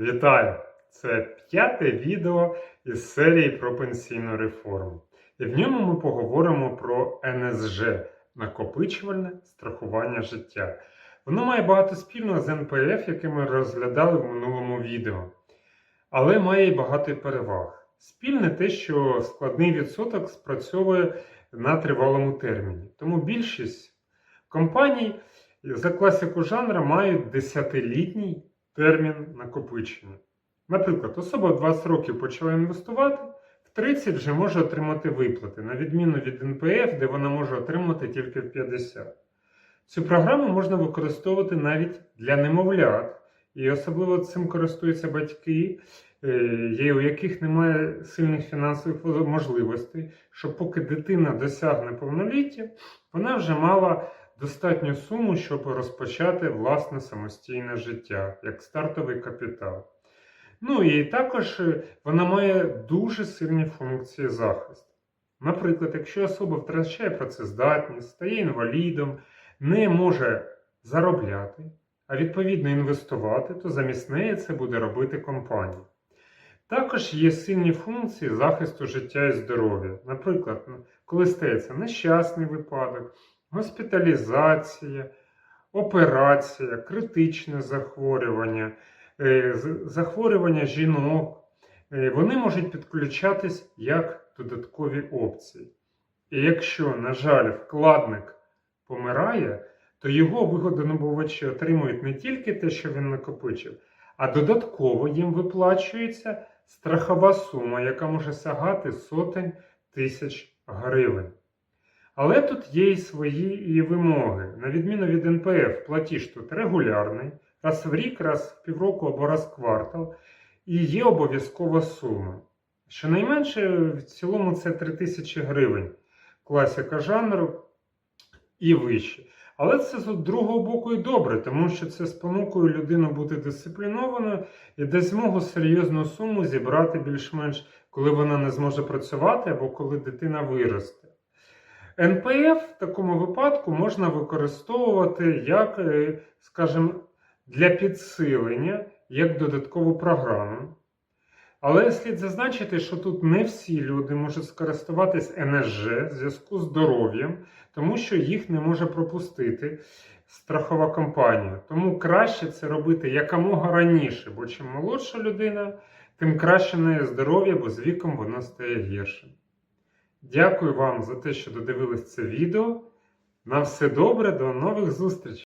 Вітаю! Це п'яте відео із серії про пенсійну реформу. І в ньому ми поговоримо про НСЖ накопичувальне страхування життя. Воно має багато спільного з НПФ, яке ми розглядали в минулому відео, але має й багато переваг. Спільне те, що складний відсоток спрацьовує на тривалому терміні. Тому більшість компаній за класику жанра мають десятилітній термін накопичення. Наприклад, особа в 20 років почала інвестувати, в 30 вже може отримати виплати, на відміну від НПФ, де вона може отримати тільки в 50. Цю програму можна використовувати навіть для немовлят, і особливо цим користуються батьки, е, у яких немає сильних фінансових можливостей, що поки дитина досягне повноліття, вона вже мала достатню суму, щоб розпочати власне самостійне життя, як стартовий капітал. Ну і також е, вона має дуже сильні функції захисту. Наприклад, якщо особа втрачає працездатність, стає інвалідом, не може заробляти, а відповідно інвестувати, то замість неї це буде робити компанія. Також є сильні функції захисту життя і здоров'я. Наприклад, коли стається нещасний випадок, госпіталізація, операція, критичне захворювання, е, захворювання жінок, е, вони можуть підключатись як додаткові опції. І якщо, на жаль, вкладник помирає, то його вигодонабувачі отримують не тільки те, що він накопичив, а додатково їм виплачується страхова сума, яка може сягати сотень тисяч гривень. Але тут є й свої і вимоги. На відміну від НПФ, платіж тут регулярний, раз в рік, раз в півроку або раз в квартал, і є обов'язкова сума. Щонайменше в цілому це 3000 гривень класика жанру і вище. Але це з другого боку і добре, тому що це спонукує людину бути дисциплінованою і дасть змогу серйозну суму зібрати більш-менш, коли вона не зможе працювати або коли дитина виросте. НПФ в такому випадку можна використовувати як, е, скажімо, для підсилення, як додаткову програму. Але слід зазначити, що тут не всі люди можуть скористуватись НСЖ в зв'язку з здоров'ям, тому що їх не може пропустити страхова компанія. Тому краще це робити якомога раніше, бо чим молодша людина, тим краще неї здоров'я, бо з віком воно стає гіршим. Дякую вам за те, що додивились це відео. На все добре, до нових зустрічей!